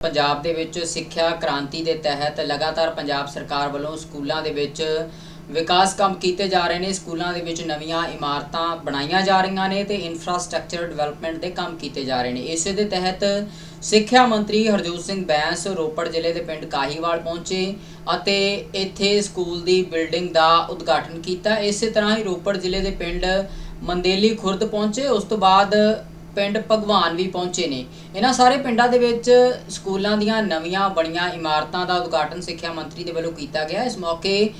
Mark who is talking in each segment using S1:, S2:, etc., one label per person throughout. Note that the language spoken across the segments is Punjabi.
S1: ਪੰਜਾਬ ਦੇ ਵਿੱਚ ਸਿੱਖਿਆ ਕ੍ਰਾਂਤੀ ਦੇ ਤਹਿਤ ਲਗਾਤਾਰ ਪੰਜਾਬ ਸਰਕਾਰ ਵੱਲੋਂ ਸਕੂਲਾਂ ਦੇ ਵਿੱਚ ਵਿਕਾਸ ਕੰਮ ਕੀਤੇ ਜਾ ਰਹੇ ਨੇ। ਸਕੂਲਾਂ ਦੇ ਵਿੱਚ ਨਵੀਆਂ ਇਮਾਰਤਾਂ ਬਣਾਈਆਂ ਜਾ ਰਹੀਆਂ ਨੇ ਤੇ ਇਨਫਰਾਸਟ੍ਰਕਚਰ ਡਿਵੈਲਪਮੈਂਟ ਦੇ ਕੰਮ ਕੀਤੇ ਜਾ ਰਹੇ ਨੇ। ਇਸੇ ਦੇ ਤਹਿਤ ਸਿੱਖਿਆ ਮੰਤਰੀ ਹਰਜੋਤ ਸਿੰਘ ਬੈਂਸ ਰੋਪੜ ਜ਼ਿਲ੍ਹੇ ਦੇ ਪਿੰਡ ਕਾਹੀਵਾਲ ਪਹੁੰਚੇ ਅਤੇ ਇੱਥੇ ਸਕੂਲ ਦੀ ਬਿਲਡਿੰਗ ਦਾ ਉਦਘਾਟਨ ਕੀਤਾ। ਇਸੇ ਤਰ੍ਹਾਂ ਹੀ ਰੋਪੜ ਜ਼ਿਲ੍ਹੇ ਦੇ ਪਿੰਡ ਮੰਦੇਲੀ ਖੁਰਦ ਪਹੁੰਚੇ। ਉਸ ਤੋਂ ਬਾਅਦ ਪਿੰਡ ਭਗਵਾਨ ਵੀ ਪਹੁੰਚੇ ਨੇ। ਇਹਨਾਂ ਸਾਰੇ ਪਿੰਡਾਂ ਦੇ ਵਿੱਚ ਸਕੂਲਾਂ ਦੀਆਂ ਨਵੀਆਂ ਬਣੀਆਂ ਇਮਾਰਤਾਂ ਦਾ ਉਦਘਾਟਨ ਸਿੱਖਿਆ ਮੰਤਰੀ ਦੇ ਵੱਲੋਂ ਕੀਤਾ ਗਿਆ। ਇਸ ਮੌਕੇ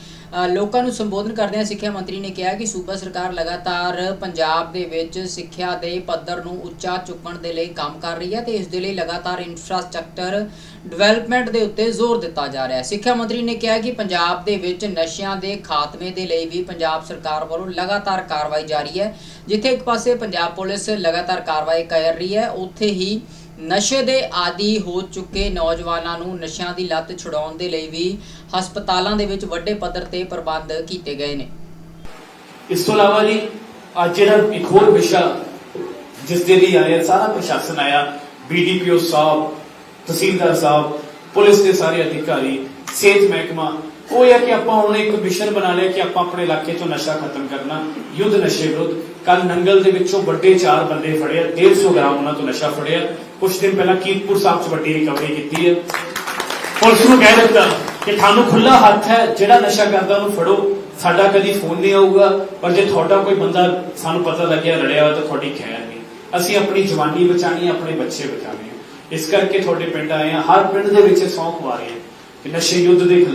S1: ਲੋਕਾਂ ਨੂੰ ਸੰਬੋਧਨ ਕਰਦਿਆਂ ਸਿੱਖਿਆ ਮੰਤਰੀ ਨੇ ਕਿਹਾ ਕਿ ਸੂਬਾ ਸਰਕਾਰ ਲਗਾਤਾਰ ਪੰਜਾਬ ਦੇ ਵਿੱਚ ਸਿੱਖਿਆ ਦੇ ਪੱਧਰ ਨੂੰ ਉੱਚਾ ਚੁੱਕਣ ਦੇ ਲਈ ਕੰਮ ਕਰ ਰਹੀ ਹੈ ਤੇ ਇਸ ਦੇ ਲਈ ਲਗਾਤਾਰ ਇਨਫਰਾਸਟ੍ਰਕਚਰ ਡਿਵੈਲਪਮੈਂਟ ਦੇ ਉੱਤੇ ਜ਼ੋਰ ਦਿੱਤਾ ਜਾ ਰਿਹਾ ਹੈ। ਸਿੱਖਿਆ ਮੰਤਰੀ ਨੇ ਕਿਹਾ ਕਿ ਪੰਜਾਬ ਦੇ ਵਿੱਚ ਨਸ਼ਿਆਂ ਦੇ ਖਾਤਮੇ ਦੇ ਲਈ ਵੀ ਪੰਜਾਬ ਸਰਕਾਰ ਵੱਲੋਂ ਲਗਾਤਾਰ ਕਾਰਵਾਈ ਜਾਰੀ ਹੈ, ਜਿੱਥੇ ਇੱਕ ਪਾਸੇ ਪੰਜਾਬ ਪੁਲਿਸ ਲਗਾਤਾਰ ਕਾਰਵਾਈ ਕਰ ਰਹੀ ਹੈ, ਉੱਥੇ ਹੀ ਨਸ਼ੇ ਦੇ ਆਦੀ ਹੋ ਚੁੱਕੇ ਨੌਜਵਾਨਾਂ ਨੂੰ ਨਸ਼ਿਆਂ ਦੀ ਲੱਤ ਛੁਡਾਉਣ ਦੇ ਲਈ ਵੀ ਹਸਪਤਾਲਾਂ ਦੇ ਵਿੱਚ ਵੱਡੇ ਪੱਧਰ ਤੇ ਪ੍ਰਬੰਧ ਕੀਤੇ ਗਏ ਨੇ।
S2: ਇਸ ਤੋਂ ਇਲਾਵਾ ਜੀ, ਅੱਜ ਜਿਹੜਾ ਇੱਕ ਹੋਰ ਵਿਸ਼ਾ ਜਿਸ ਦੇ ਲਈ ਆਇਆ, ਸਾਰਾ ਪ੍ਰਸ਼ਾਸਨ ਆਇਆ ਬੀਡੀਪੀਓ ਸਾਹਿਬ, ਤਹਿਸੀਲਦਾਰ ਸਾਹਿਬ, ਪੁਲਿਸ ਦੇ ਸਾਰੇ ਅਧਿਕਾਰੀ, ਸਿਹਤ ਮਹਿਕਮਾ, ਉਹ ਇਹ ਹੈ ਕਿ ਆਪਾਂ ਹੁਣ ਇੱਕ ਮਿਸ਼ਨ ਬਣਾ ਲਿਆ ਕਿ ਆਪਾਂ ਆਪਣੇ ਇਲਾਕੇ ਤੋਂ ਨਸ਼ਾ ਖਤਮ ਕਰਨਾ, ਯੁੱਧ ਨਸ਼ੇ ਵਿਰੁੱਧ। ਕੱਲ ਨੰਗਲ ਦੇ ਵਿੱਚੋਂ ਵੱਡੇ ਚਾਰ ਬੰਦੇ ਫੜਿਆ ਆ 150 ਗ੍ਰਾਮ ਉਹਨਾਂ ਤੋਂ ਨਸ਼ਾ ਫੜਿਆ। ਕੁਝ ਦਿਨ ਪਹਿਲਾਂ ਕੀਰਤਪੁਰ ਸਾਹਿਬ 'ਚ ਵੱਡੀ ਰਿਕਵਰੀ ਕੀਤੀ ਹੈ। ਪੁਲਿਸ ਨੂੰ ਕਹਿ ਦਿੱਤਾ ਕਿ ਤੁਹਾਨੂੰ ਖੁੱਲਾ ਹੱਥ ਹੈ, ਜਿਹੜਾ ਨਸ਼ਾ ਕਰਦਾ ਉਹਨੂੰ ਫੜੋ। ਸਾਡਾ ਕਦੀ ਫੋਨ ਨਹੀਂ ਆਊਗਾ, ਪਰ ਜੇ ਤੁਹਾਡਾ ਕੋਈ ਬੰਦਾ ਸਾਨੂੰ ਪਤਾ ਲੱਗਿਆ ਲੜਿਆ ਹੋਇਆ ਤਾਂ ਤੁਹਾਡੀ ਖੈਰ ਨਹੀਂ। ਅਸੀਂ ਆਪਣੀ ਜਵਾਨੀ ਬਚਾਣੀ ਹੈ, ਆਪਣੇ ਬੱਚੇ ਬਚਾਣੇ ਹੈ। ਇਸ ਕਰਕੇ ਤੁਹਾਡੇ ਪਿੰਡ ਆਏ ਆ ਹਰ ਪਿੰਡ ਦੇ ਵਿੱਚ ਸੌਂ ਖਵਾ ਰਹੇ ਆ ਕਿ ਨਸ਼ੇ ਯੁੱਧ ਦੇ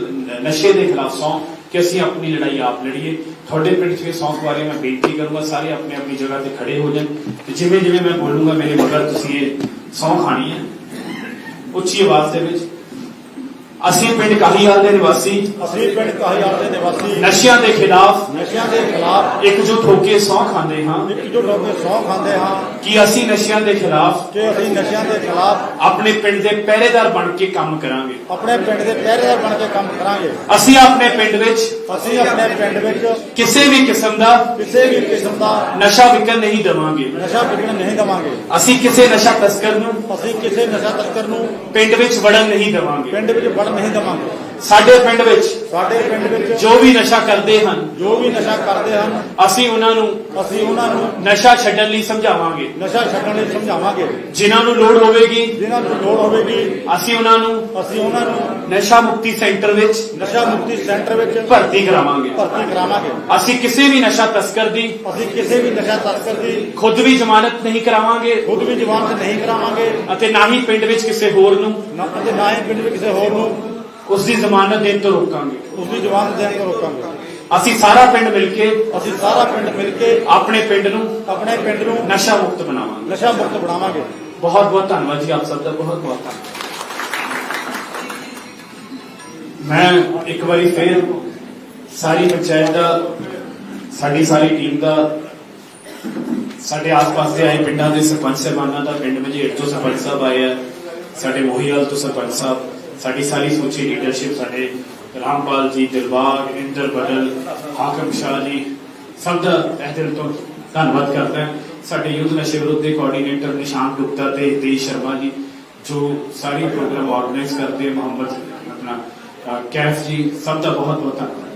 S2: ਨਸ਼ੇ ਦੇ ਖਿਲਾਫ ਸੌਂ ਕਿ ਅਸੀਂ ਆਪਣੀ ਲੜਾਈ ਆਪ ਲੜੀਏ। ਤੁਹਾਡੇ ਪਿੰਡ 'ਚ ਇਹ ਸੌਂ ਬਾਰੇ ਮੈਂ ਬੇਨਤੀ ਕਰੂੰਗਾ, ਸਾਰੇ ਆਪਣੀ ਆਪਣੀ ਜਗ੍ਹਾ ਤੇ ਖੜੇ ਹੋ ਜਾਣ। ਤੇ ਜਿਵੇਂ ਜਿਵੇਂ ਮੈਂ ਬੋਲੂੰਗਾ, ਮੇਰੇ ਮਗਰ ਤੁਸੀਂ ਇਹ ਸੌਂ ਖਾਣੀ ਹੈ। ਉੱਚੀ ਆਵਾਜ਼ ਦੇ ਵਿੱਚ ਅਸੀਂ ਪਿੰਡ ਕਾਹੀਵਾਲ ਦੇ ਨਿਵਾਸੀ।
S3: ਅਸੀਂ ਪਿੰਡ ਕਾਹੀਵਾਲ ਦੇ ਨਿਵਾਸੀ।
S2: ਨਸ਼ਿਆਂ ਦੇ ਖਿਲਾਫ
S3: ਨਸ਼ਿਆਂ ਦੇ ਖਿਲਾਫ।
S2: ਇਕਜੁੱਟ ਹੋ ਕੇ ਸਹੁੰ ਖਾਂਦੇ ਹਾਂ।
S3: ਇਕਜੁੱਟ ਹੋ ਕੇ ਸਹੁੰ ਖਾਂਦੇ ਹਾਂ।
S2: ਕਿ ਅਸੀਂ ਨਸ਼ਿਆਂ ਦੇ ਖਿਲਾਫ
S3: ਕਿ ਅਸੀਂ ਨਸ਼ਿਆਂ ਦੇ ਖਿਲਾਫ
S2: ਆਪਣੇ ਪਿੰਡ ਦੇ ਪਹਿਰੇਦਾਰ ਬਣ ਕੇ ਕੰਮ ਕਰਾਂਗੇ।
S3: ਆਪਣੇ ਪਿੰਡ ਦੇ ਪਹਿਰੇਦਾਰ ਬਣ ਕੇ ਕੰਮ ਕਰਾਂਗੇ।
S2: ਅਸੀਂ ਆਪਣੇ ਪਿੰਡ ਵਿੱਚ
S3: ਅਸੀਂ ਆਪਣੇ ਪਿੰਡ ਵਿੱਚ
S2: ਕਿਸੇ ਵੀ ਕਿਸਮ ਦਾ
S3: ਕਿਸੇ ਵੀ ਕਿਸਮ ਦਾ
S2: ਨਸ਼ਾ ਵਿਕਣ ਨਹੀਂ ਦੇਵਾਂਗੇ।
S3: ਨਸ਼ਾ ਵਿਕਣ ਨਹੀਂ ਦੇਵਾਂਗੇ।
S2: ਅਸੀਂ ਕਿਸੇ ਨਸ਼ਾ ਤਸਕਰ ਨੂੰ
S3: ਅਸੀਂ ਕਿਸੇ ਨਸ਼ਾ ਤਸਕਰ ਨੂੰ
S2: ਪਿੰਡ ਵਿੱਚ ਵੜਨ ਨਹੀਂ ਦੇਵਾਂਗੇ।
S3: ਪਿੰਡ ਵਿੱਚ ਵੜ ਨਹੀਂ ਦੇਵਾਂਗੇ
S2: ਸਾਡੇ ਪਿੰਡ ਵਿੱਚ
S3: ਸਾਡੇ ਪਿੰਡ ਵਿੱਚ
S2: ਜੋ ਵੀ ਨਸ਼ਾ ਕਰਦੇ ਹਨ
S3: ਜੋ ਵੀ ਨਸ਼ਾ ਕਰਦੇ ਹਨ
S2: ਅਸੀਂ ਉਹਨਾਂ ਨੂੰ
S3: ਅਸੀਂ ਉਹਨਾਂ ਨੂੰ
S2: ਨਸ਼ਾ ਛੱਡਣ ਲਈ ਸਮਝਾਵਾਂਗੇ।
S3: ਨਸ਼ਾ ਛੱਡਣ ਲਈ ਸਮਝਾਵਾਂਗੇ।
S2: ਜਿਨ੍ਹਾਂ ਨੂੰ ਲੋੜ ਹੋਵੇਗੀ
S3: ਜਿਨ੍ਹਾਂ ਨੂੰ ਲੋੜ ਹੋਵੇਗੀ
S2: ਅਸੀਂ ਉਹਨਾਂ ਨੂੰ
S3: ਅਸੀਂ ਉਹਨਾਂ ਨੂੰ
S2: ਨਸ਼ਾ ਮੁਕਤੀ ਸੈਂਟਰ ਵਿੱਚ
S3: ਨਸ਼ਾ ਮੁਕਤੀ ਸੈਂਟਰ ਵਿੱਚ
S2: ਭਰਤੀ ਕਰਾਵਾਂਗੇ।
S3: ਭਰਤੀ ਕਰਾਵਾਂਗੇ।
S2: ਅਸੀਂ ਕਿਸੇ ਵੀ ਨਸ਼ਾ ਤਸਕਰ ਦੀ
S3: ਅਸੀਂ ਕਿਸੇ ਵੀ ਨਸ਼ਾ ਤਸਕਰ ਦੀ
S2: ਖੁਦ ਵੀ ਜ਼ਮਾਨਤ ਨਹੀਂ ਕਰਾਵਾਂਗੇ
S3: ਖੁਦ ਵੀ ਜਵਾਨ ਨਹੀਂ ਕਰਾਵਾਂਗੇ।
S2: ਅਤੇ ਨਾ ਹੀ ਪਿੰਡ ਵਿੱਚ ਕਿਸੇ ਹੋਰ ਨੂੰ।
S3: ਨਾ ਅਤੇ ਨਾ ਹੀ ਪਿੰਡ ਵਿੱਚ ਕਿਸੇ ਹੋਰ ਨੂੰ
S2: ਉਸ ਦੀ ਜ਼ਮਾਨਤ ਦੇਣ ਤੋਂ ਰੋਕਾਂਗੇ।
S3: ਉਸ ਦੀ ਜਵਾਨ ਦੇਣ ਤੋਂ ਰੋਕਾਂਗੇ।
S2: ਅਸੀਂ ਸਾਰਾ ਪਿੰਡ ਮਿਲ ਕੇ
S3: ਅਸੀਂ ਸਾਰਾ ਪਿੰਡ ਮਿਲ ਕੇ
S2: ਆਪਣੇ ਪਿੰਡ ਨੂੰ
S3: ਆਪਣੇ ਪਿੰਡ ਨੂੰ
S2: ਨਸ਼ਾ ਮੁਕਤ ਬਣਾਵਾਂਗੇ।
S3: ਨਸ਼ਾ ਮੁਕਤ ਬਣਾਵਾਂਗੇ।
S2: ਬਹੁਤ ਬਹੁਤ ਧੰਨਵਾਦ ਜੀ ਆਪ ਸਭ ਦਾ ਬਹੁਤ ਬਹੁਤ ਧੰਨਵਾਦ। ਮੈਂ ਇੱਕ ਵਾਰੀ ਫੇਰ ਸਾਰੀ ਪੰਚਾਇਤ ਦਾ ਸਾਡੀ ਸਾਰੀ ਟੀਮ ਦਾ ਸਾਡੇ ਆਸ-ਪਾਸ ਦੇ ਆਏ ਪਿੰਡਾਂ ਦੇ ਸਰਪੰਚ ਸਾਹਿਬਾਨਾਂ ਦਾ ਪਿੰਡ ਮਝੇੜ ਤੋਂ ਸਰਪੰਚ ਸਾਹਿਬ ਆਏ ਆ ਸਾਡੇ ਮੋਹੀਵਾਲ ਤੋਂ ਸਰਪੰਚ ਸਾਹਿਬ ਸਾਡੀ ਸਾਰੀ ਸਮੁੱਚੀ ਲੀਡਰਸ਼ਿਪ ਸਾਡੇ ਰਾਮਪਾਲ ਜੀ, ਦਿਲਬਾਗ, ਇੰਦਰ ਬਦਲ, ਹਾਕਮ ਸ਼ਾਹ ਜੀ, ਸਭ ਦਾ ਤਹਿ ਦਿਲ ਤੋਂ ਧੰਨਵਾਦ ਕਰਦਾ ਹਾਂ। ਸਾਡੇ ਯੂਥ ਨਸ਼ੇ ਵਿਰੁੱਧ ਦੇ ਕੋਆਰਡੀਨੇਟਰ ਨਿਸ਼ਾਨ ਗੁਪਤਾ ਤੇ ਹਿਤੇਸ਼ ਸ਼ਰਮਾ ਜੀ, ਜੋ ਸਾਰੀ ਪ੍ਰੋਗਰਾਮ ਆਰਗੇਨਾਈਜ਼ ਕਰਦੇ ਮੁਹੰਮਦ ਆਪਣਾ ਕੈਫ ਜੀ, ਸਭ ਦਾ ਬਹੁਤ ਬਹੁਤ ਧੰਨਵਾਦ।